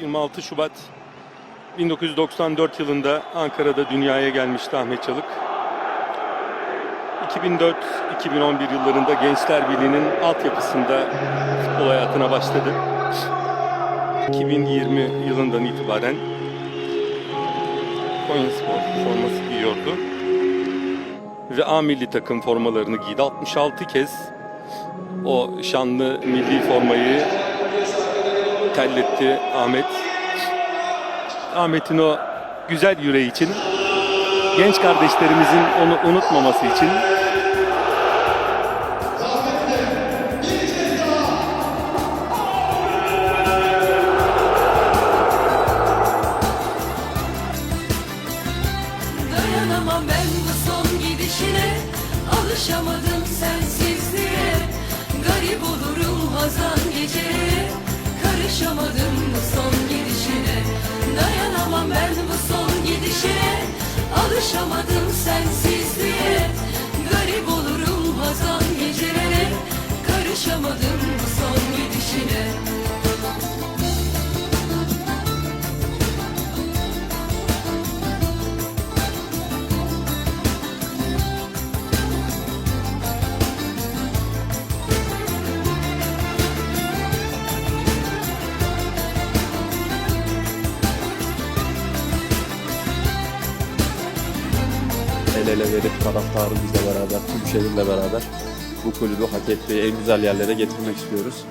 26 Şubat 1994 yılında Ankara'da dünyaya gelmişti Ahmet Çalık. 2004-2011 yıllarında Gençler Birliği'nin altyapısında futbol hayatına başladı. 2020 yılından itibaren Konyaspor forması giyiyordu. Ve A milli takım formalarını giydi. 66 kez o şanlı milli formayı telletti Ahmet. Ahmet'in o güzel yüreği için, genç kardeşlerimizin onu unutmaması için. Dayanamam ben bu son gidişine. Alışamadım sensizliğe Dayanamam ben bu son gidişine Alışamadım sensizliğe Garip olurum hazan gecelere Karışamadım bu son gidişine el ele verip taraftarımızla beraber, tüm şehirle beraber bu kulübü hak ettiği en güzel yerlere getirmek istiyoruz.